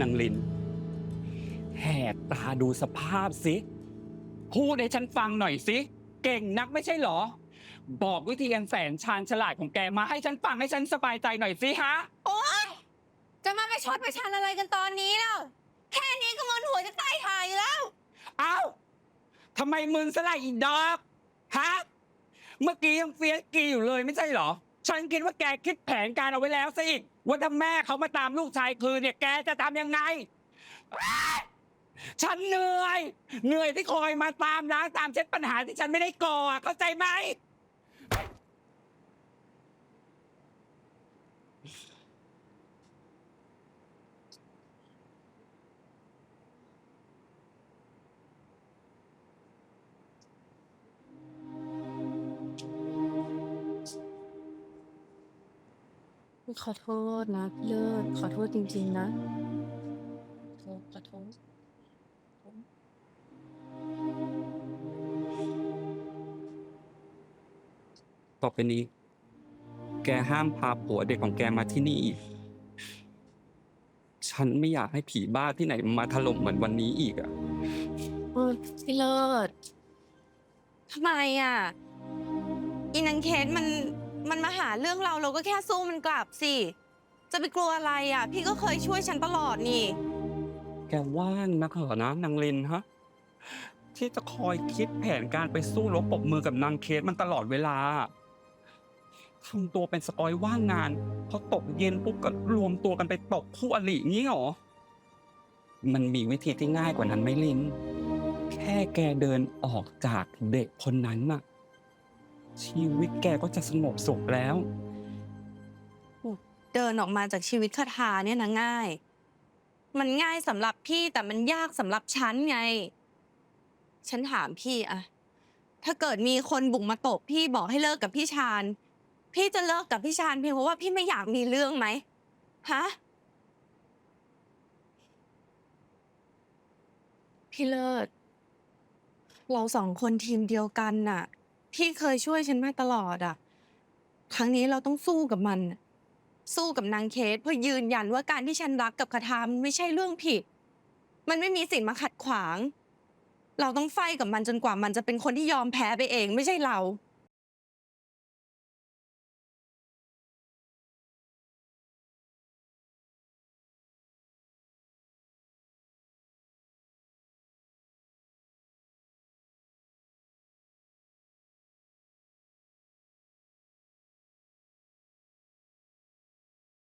นางลิน แหกตาดูสภาพสิ พูดให้ฉันฟังหน่อยสิ เก่งนักไม่ใช่เหรอ บอกวิธีอันแสนชาญฉลาดของแกมาให้ฉันฟังให้ฉันสบายใจหน่อยสิฮะ โอ๊ยจะมาไปชดไปชันอะไรกันตอนนี้แล้ว แค่นี้ก็มึนหัวจะตายหายอยู่แล้ว เอ้าทำไมมึนสลายอีดอกฮะ เมื่อกี้ยังเฟียสกีอยู่เลยไม่ใช่เหรอ ฉันคิดว่าแกคิดแผนการเอาไว้แล้วซะอีกว่าถ้าแม่เขามาตามลูกชายคืนเนี่ยแกจะทำยังไง ฉันเหนื่อย เหนื่อยที่คอยมาตามล้างตามเช็ดปัญหาที่ฉันไม่ได้ก่อเข้าใจไหม ขอโทษนะพี่เลิศขอโทษจริง ๆ นะขอโทษขอโทษต่อไปนี้ แกห้ามพาผัวเด็กของแกมาที่นี่อีก ฉันไม่อยากให้ผีบ้าที่ไหนมาถล่มเหมือนวันนี้อีกอะเออพี่เลิศทำไมอะอีนังเคสมัน มันมาหาเรื่องเราเราก็แค่สู้มันกลับสิ จะไปกลัวอะไรอะ พี่ก็เคยช่วยฉันตลอดนี่ แกว่างนักเหรอนะนางเลนฮะ ที่จะคอยคิดแผนการไปสู้รบปรบมือกับนางเคสมันตลอดเวลาทำตัวเป็นสปอยว่างงานพอตกเย็นปุ๊บก็รวมตัวกันไปตบคู่อริงี้เหรอ มันมีวิธีที่ง่ายกว่านั้นไหมลิน แค่แกเดินออกจากเด็กคนนั้นน่ะ ชีวิตแกก็จะสงบสุขแล้ว เดินออกมาจากชีวิตคาทาเนี่ยนะง่าย มันง่ายสำหรับพี่แต่มันยากสำหรับฉันไง ฉันถามพี่อะถ้าเกิดมีคนบุกมาตบพี่บอกให้เลิกกับพี่ชาญพี่จะเลิกกับพี่ชาญเพียงเพราะว่าพี่ไม่อยากมีเรื่องไหมฮะพี่เลิศ เราสองคนทีมเดียวกันน่ะ พี่เคยช่วยฉันมาตลอดอะ ครั้งนี้เราต้องสู้กับมัน สู้กับนางเคสเพื่อยืนยันว่าการที่ฉันรักกับคาทามันไม่ใช่เรื่องผิด มันไม่มีสิทธิ์มาขัดขวาง เราต้องไฟกับมันจนกว่ามันจะเป็นคนที่ยอมแพ้ไปเองไม่ใช่เรา